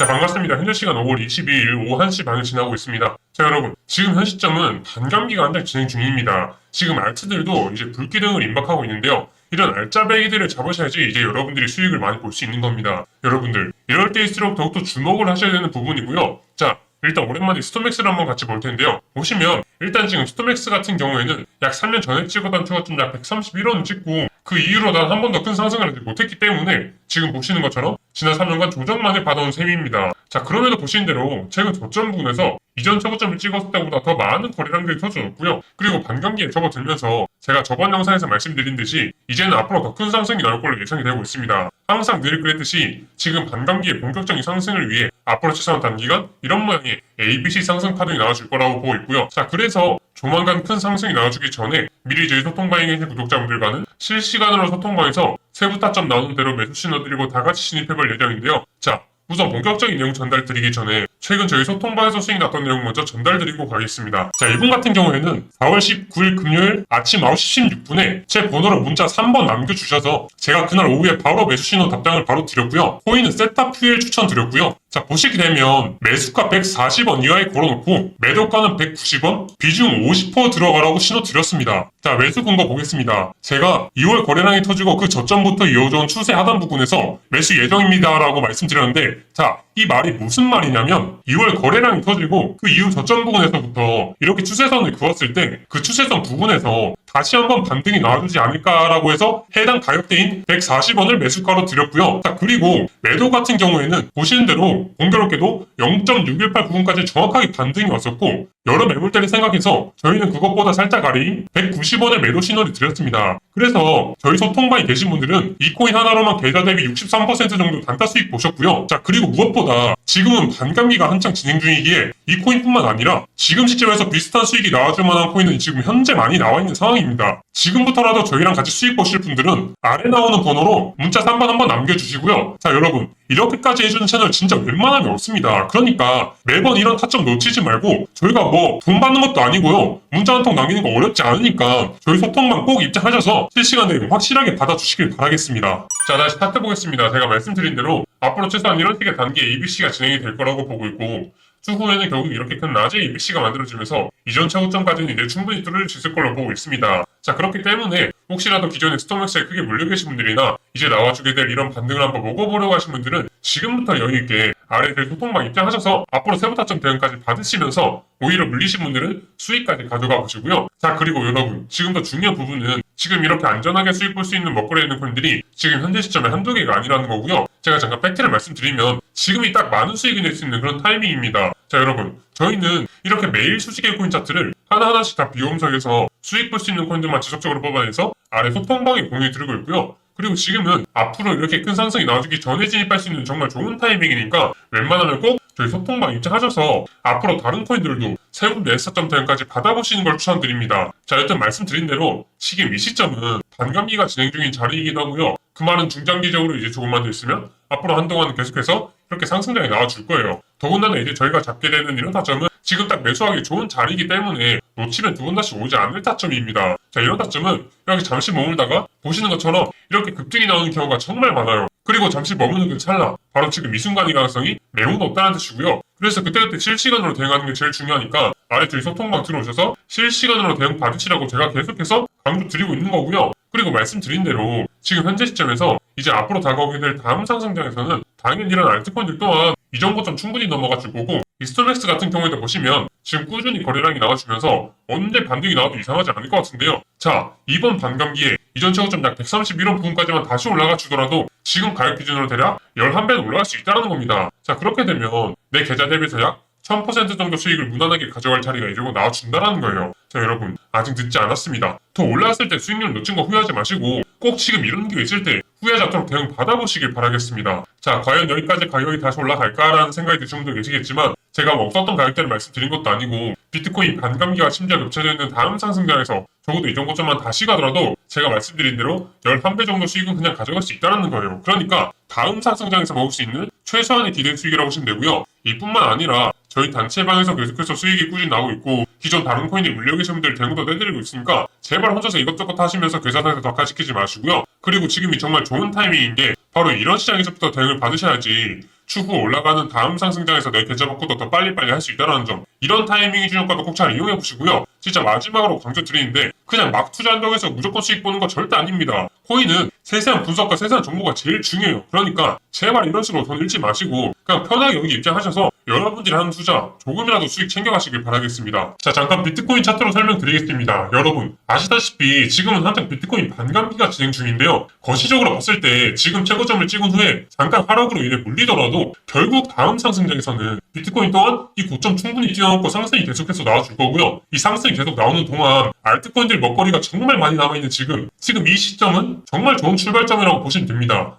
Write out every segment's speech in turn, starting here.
자, 반갑습니다. 현재 시간 5월 22일 오후 1시 반을 지나고 있습니다. 자, 여러분. 지금 현 시점은 반감기가 한창 진행 중입니다. 지금 알트들도 이제 불기둥을 임박하고 있는데요. 이런 알짜배기들을 잡으셔야지 이제 여러분들이 수익을 많이 볼 수 있는 겁니다. 여러분들, 이럴 때일수록 더욱더 주목을 하셔야 되는 부분이고요. 자, 일단 오랜만에 스톰맥스를 한번 같이 볼 텐데요. 보시면 일단 지금 스톰맥스 같은 경우에는 약 3년 전에 찍었던 초가점 약 131원을 찍고 그 이후로 난 한 번도 큰 상승을 하지 못했기 때문에 지금 보시는 것처럼 지난 3년간 조정만을 받아온 셈입니다. 자 그럼에도 보신 대로 최근 저점 부분에서 이전 최고점을 찍었을 때보다 더 많은 거래 량들이 터져줬고요. 그리고 반감기에 접어들면서 제가 저번 영상에서 말씀드린 듯이 이제는 앞으로 더 큰 상승이 나올 걸로 예상이 되고 있습니다. 항상 늘 그랬듯이 지금 반감기의 본격적인 상승을 위해 앞으로 최소한 단기간 이런 모양의 ABC 상승 파동이 나와줄 거라고 보고 있고요. 자 그래서 조만간 큰 상승이 나와주기 전에 미리 저희 소통방에 계신 구독자분들과는 실시간으로 소통방에서 세부 타점 나오는 대로 매수 신호 드리고 다 같이 진입해볼 예정인데요. 자 우선 본격적인 내용 전달 드리기 전에 최근 저희 소통방에서 수익 났던 내용 먼저 전달 드리고 가겠습니다. 자, 이분 같은 경우에는 4월 19일 금요일 아침 9시 16분에 제 번호로 문자 3번 남겨주셔서 제가 그날 오후에 바로 매수 신호 답장을 바로 드렸고요. 코인은 세타 퓨엘 추천 드렸고요. 자, 보시게 되면 매수가 140원 이하에 걸어놓고 매도가는 190원, 비중 50% 들어가라고 신호 드렸습니다. 자, 매수 근거 보겠습니다. 제가 2월 거래량이 터지고 그 저점부터 이어져온 추세 하단 부분에서 매수 예정입니다 라고 말씀드렸는데 자, 이 말이 무슨 말이냐면 2월 거래량이 터지고 그 이후 저점 부분에서부터 이렇게 추세선을 그었을 때 그 추세선 부분에서 다시 한번 반등이 나와주지 않을까라고 해서 해당 가격대인 140원을 매수가로 드렸고요. 자 그리고 매도 같은 경우에는 보시는 대로 공교롭게도 0.618 부분까지 정확하게 반등이 왔었고 여러 매물대를 생각해서 저희는 그것보다 살짝 아래인 190원의 매도 신호를 드렸습니다. 그래서 저희 소통방에 계신 분들은 이 코인 하나로만 계좌 대비 63% 정도 단타 수익 보셨고요. 자 그리고 무엇보다 지금은 반감기가 한창 진행 중이기에 이 코인뿐만 아니라 지금 시점에서 비슷한 수익이 나와줄 만한 코인은 지금 현재 많이 나와 있는 상황입니다. 지금부터라도 저희랑 같이 수익 보실 분들은 아래 나오는 번호로 문자 3번 한번 남겨주시고요. 자 여러분 이렇게까지 해주는 채널 진짜 웬만하면 없습니다. 그러니까 매번 이런 타점 놓치지 말고 저희가 뭐 돈 받는 것도 아니고요. 문자 한 통 남기는 거 어렵지 않으니까 저희 소통만 꼭 입장하셔서 실시간 내용 확실하게 받아주시길 바라겠습니다. 자 다시 스타트 보겠습니다. 제가 말씀드린 대로 앞으로 최소한 이런 식의 단계 ABC가 진행이 될 거라고 보고 있고 추후에는 결국 이렇게 큰 낮의 ABC가 만들어지면서 이전 최고점까지는 이제 충분히 뚫을 수 있을 걸로 보고 있습니다. 자 그렇기 때문에 혹시라도 기존에 스톰맥스에 크게 물려 계신 분들이나 이제 나와주게 될 이런 반등을 한번 먹어보려고 하신 분들은 지금부터 여유있게 아래 들 소통방 입장하셔서 앞으로 세부 타점 대응까지 받으시면서 오히려 물리신 분들은 수익까지 가져가 보시고요. 자 그리고 여러분 지금 더 중요한 부분은 지금 이렇게 안전하게 수익 볼 수 있는 먹거리에 있는 코인들이 지금 현재 시점에 한두 개가 아니라는 거고요. 제가 잠깐 팩트를 말씀드리면 지금이 딱 많은 수익을 낼수 있는 그런 타이밍입니다. 자 여러분 저희는 이렇게 매일 수직의 코인 차트를 하나하나씩 다 비용석에서 수익 볼 수 있는 코인들만 지속적으로 뽑아내서 아래 소통방에 공유해 드리고 있고요. 그리고 지금은 앞으로 이렇게 큰 상승이 나와주기 전에 진입할 수 있는 정말 좋은 타이밍이니까 웬만하면 꼭 저희 소통방 입장하셔서 앞으로 다른 코인들도 세분 내사점 대응까지 받아보시는 걸 추천드립니다. 자, 일단 말씀드린 대로 지금 이 시점은 반감기가 진행 중인 자리이기도 하고요. 그 말은 중장기적으로 이제 조금만 더 있으면 앞으로 한동안 계속해서 이렇게 상승장이 나와줄 거예요. 더군다나 이제 저희가 잡게 되는 이런 타점은 지금 딱 매수하기 좋은 자리이기 때문에 놓치면 두 번 다시 오지 않을 타점입니다. 자, 이런 타점은 이렇게 잠시 머물다가 보시는 것처럼 이렇게 급등이 나오는 경우가 정말 많아요. 그리고 잠시 머무는 그 찰나, 바로 지금 이 순간의 가능성이 매우 높다는 뜻이고요. 그래서 그때그때 실시간으로 대응하는 게 제일 중요하니까 아래 저희 소통방 들어오셔서 실시간으로 대응 받으시라고 제가 계속해서 강조 드리고 있는 거고요. 그리고 말씀드린 대로 지금 현재 시점에서 이제 앞으로 다가오게 될 다음 상승장에서는 당연히 이런 알트코인들 또한 이전 고점 충분히 넘어가 줄 거고 이스톨맥스 같은 경우에도 보시면 지금 꾸준히 거래량이 나와주면서 언제 반등이 나와도 이상하지 않을 것 같은데요. 자, 이번 반감기에 이전 최고점 약 131원 부분까지만 다시 올라가 주더라도 지금 가격 기준으로 대략 11배는 올라갈 수 있다는 겁니다. 자, 그렇게 되면 내 계좌 대비해서 약 1000% 정도 수익을 무난하게 가져갈 자리가 이러고 나와준다는 거예요. 자, 여러분, 아직 늦지 않았습니다. 더 올라왔을 때 수익률 놓친 거 후회하지 마시고 꼭 지금 이런 기회 있을 때 후회하지 않도록 대응 받아보시길 바라겠습니다. 자, 과연 여기까지 가격이 다시 올라갈까라는 생각이 드신 분도 계시겠지만 제가 뭐 없었던 가격대를 말씀드린 것도 아니고 비트코인 반감기와 심지어 겹쳐져 있는 다음 상승장에서 적어도 이전 고점만 다시 가더라도 제가 말씀드린 대로 13배 정도 수익은 그냥 가져갈 수 있다는 거예요. 그러니까 다음 상승장에서 먹을 수 있는 최소한의 기대 수익이라고 보시면 되고요. 이뿐만 아니라 저희 단체방에서 계속해서 수익이 꾸준히 나오고 있고 기존 다른 코인에 물려 계신 분들 대응도 내드리고 있으니까 제발 혼자서 이것저것 하시면서 계산해서 덕화시키지 마시고요. 그리고 지금이 정말 좋은 타이밍인 게 바로 이런 시장에서부터 대응을 받으셔야지 추후 올라가는 다음 상승장에서 내 계좌 복구도 더 빨리빨리 할 수 있다는 점 이런 타이밍이 주니까도 꼭잘 이용해 보시고요. 진짜 마지막으로 강조드리는데 그냥 막 투자 한다고 해서 무조건 수익 보는 거 절대 아닙니다. 코인은 세세한 분석과 세세한 정보가 제일 중요해요. 그러니까 제발 이런 식으로 돈 잃지 마시고 그냥 편하게 여기 입장하셔서 여러분들이 하는 투자 조금이라도 수익 챙겨가시길 바라겠습니다. 자 잠깐 비트코인 차트로 설명드리겠습니다. 여러분 아시다시피 지금은 한창 비트코인 반감기가 진행 중인데요. 거시적으로 봤을 때 지금 최고점을 찍은 후에 잠깐 하락으로 인해 물리더라도 결국 다음 상승장에서는 비트코인 또한 이 고점 충분히 뛰어넘고 상승이 계속해서 나와줄 거고요. 이 상승이 계속 나오는 동안 알트코인들 먹거리가 정말 많이 남아있는 지금 지금 이 시점은 정말 좋은 출발점이라고 보시면 됩니다.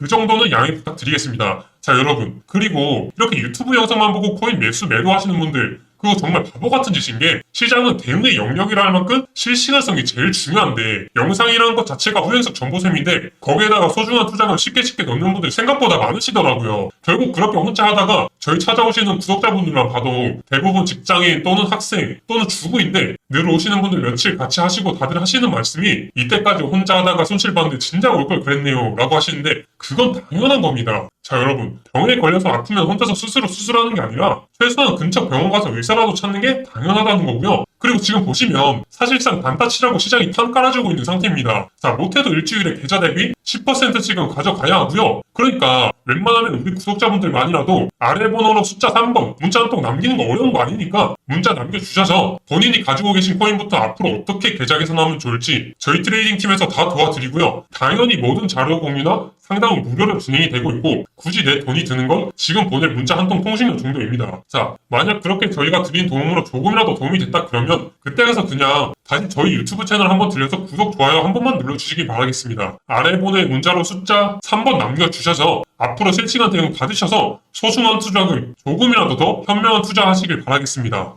그 정도는 양해 부탁드리겠습니다. 자 여러분 그리고 이렇게 유튜브 영상만 보고 코인 매수 매도하시는 분들 그거 정말 바보 같은 짓인 게 시장은 대응의 영역이라 할 만큼 실시간성이 제일 중요한데 영상이라는 것 자체가 후행석 정보셈인데 거기에다가 소중한 투자금 쉽게 쉽게 넣는 분들 생각보다 많으시더라고요. 결국 그렇게 혼자 하다가 저희 찾아오시는 구독자분들만 봐도 대부분 직장인 또는 학생 또는 주부인데 늘 오시는 분들 며칠 같이 하시고 다들 하시는 말씀이 이때까지 혼자 하다가 손실 봤는데 진작 올 걸 그랬네요 라고 하시는데 그건 당연한 겁니다. 자 여러분 병에 걸려서 아프면 혼자서 스스로 수술하는 게 아니라 최소한 근처 병원 가서 의사라도 찾는 게 당연하다는 거고요. 그리고 지금 보시면 사실상 단타치라고 시장이 판 깔아주고 있는 상태입니다. 자 못해도 일주일에 계좌 대비 10% 지금 가져가야 하고요. 그러니까 웬만하면 우리 구독자분들만이라도 아래 번호로 숫자 3번 문자 한 통 남기는 거 어려운 거 아니니까 문자 남겨주셔서 본인이 가지고 계신 코인부터 앞으로 어떻게 계좌 개선하면 좋을지 저희 트레이딩 팀에서 다 도와드리고요. 당연히 모든 자료 공유나 상담은 무료로 진행이 되고 있고 굳이 내 돈이 드는 건 지금 보낼 문자 한 통 통신료 정도입니다. 자 만약 그렇게 저희가 드린 도움으로 조금이라도 도움이 됐다 그러면 그때 가서 그냥 다시 저희 유튜브 채널 한번 들려서 구독 좋아요 한 번만 눌러주시기 바라겠습니다. 아래 보낼 문자로 숫자 3번 남겨주셔서 앞으로 실시간 대응 받으셔서 소중한 투자금 조금이라도 더 현명한 투자하시길 바라겠습니다.